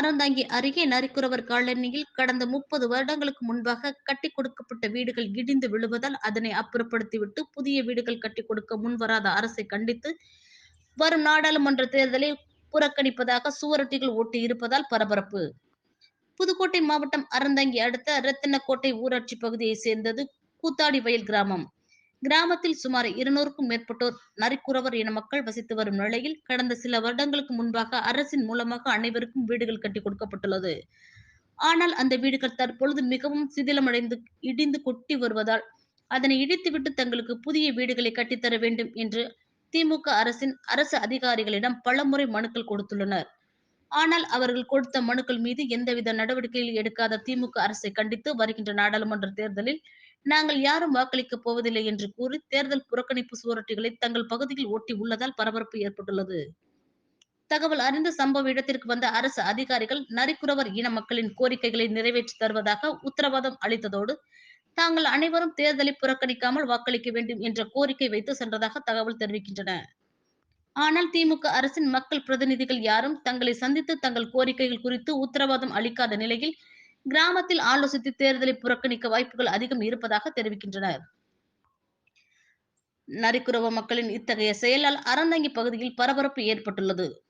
அறந்தாங்கி அருகே நரிக்குறவர் காலனியில் கடந்த முப்பது வருடங்களுக்கு முன்பாக கட்டி கொடுக்கப்பட்ட வீடுகள் இடிந்து விழுவதால் அதனை அப்புறப்படுத்திவிட்டு புதிய வீடுகள் கட்டி கொடுக்க முன்வராத அரசை கண்டித்து வரும் நாடாளுமன்ற தேர்தலை புறக்கணிப்பதாக சுவரொட்டிகள் ஓட்டி இருப்பதால் பரபரப்பு. புதுக்கோட்டை மாவட்டம் அறந்தாங்கி அடுத்த ரத்தினக்கோட்டை ஊராட்சி பகுதியை சேர்ந்தது கூத்தாடி வயல் கிராமம். கிராமத்தில் சுமார் இருநூறுக்கும் மேற்பட்டோர் நரிக்குறவர் இன மக்கள் வசித்து வரும் நிலையில் கடந்த சில வருடங்களுக்கு முன்பாக அரசின் மூலமாக அனைவருக்கும் வீடுகள் கட்டி கொடுக்கப்பட்டுள்ளது. ஆனால் அந்த வீடுகள் தற்பொழுது மிகவும் சிதிலமடைந்து இடிந்து கொட்டி வருவதால் அதனை இடித்துவிட்டு தங்களுக்கு புதிய வீடுகளை கட்டித்தர வேண்டும் என்று திமுக அரசின் அரசு அதிகாரிகளிடம் பலமுறை மனுக்கள் கொடுத்துள்ளனர். ஆனால் அவர்கள் கொடுத்த மனுக்கள் மீது எந்தவித நடவடிக்கையில் எடுக்காத திமுக அரசை கண்டித்து வருகின்ற நாடாளுமன்ற தேர்தலில் நாங்கள் யாரும் வாக்களிக்கப் போவதில்லை என்று கூறி தேர்தல் புறக்கணிப்பு சுவரொட்டிகளை தங்கள் பகுதியில் ஒட்டி உள்ளதால் பரபரப்பு ஏற்பட்டுள்ளது. தகவல் அறிந்த சம்பவ இடத்திற்கு வந்த அரசு அதிகாரிகள் நரிக்குறவர் இன மக்களின் கோரிக்கைகளை நிறைவேற்றி தருவதாக உத்தரவாதம் அளித்ததோடு தாங்கள் அனைவரும் தேர்தலை புறக்கணிக்காமல் வாக்களிக்க வேண்டும் என்ற கோரிக்கை வைத்து சென்றதாக தகவல் தெரிவிக்கின்றன. ஆனால் திமுக அரசின் மக்கள் பிரதிநிதிகள் யாரும் தங்களை சந்தித்து தங்கள் கோரிக்கைகள் குறித்து உத்தரவாதம் அளிக்காத நிலையில் கிராமத்தில் ஆலோசித்து தேர்தலை புறக்கணிக்க வாய்ப்புகள் அதிகம் இருப்பதாக தெரிவிக்கின்றனர். நரிக்குறவ மக்களின் இத்தகைய செயலால் அறந்தங்கி பகுதியில் பரபரப்பு ஏற்பட்டுள்ளது.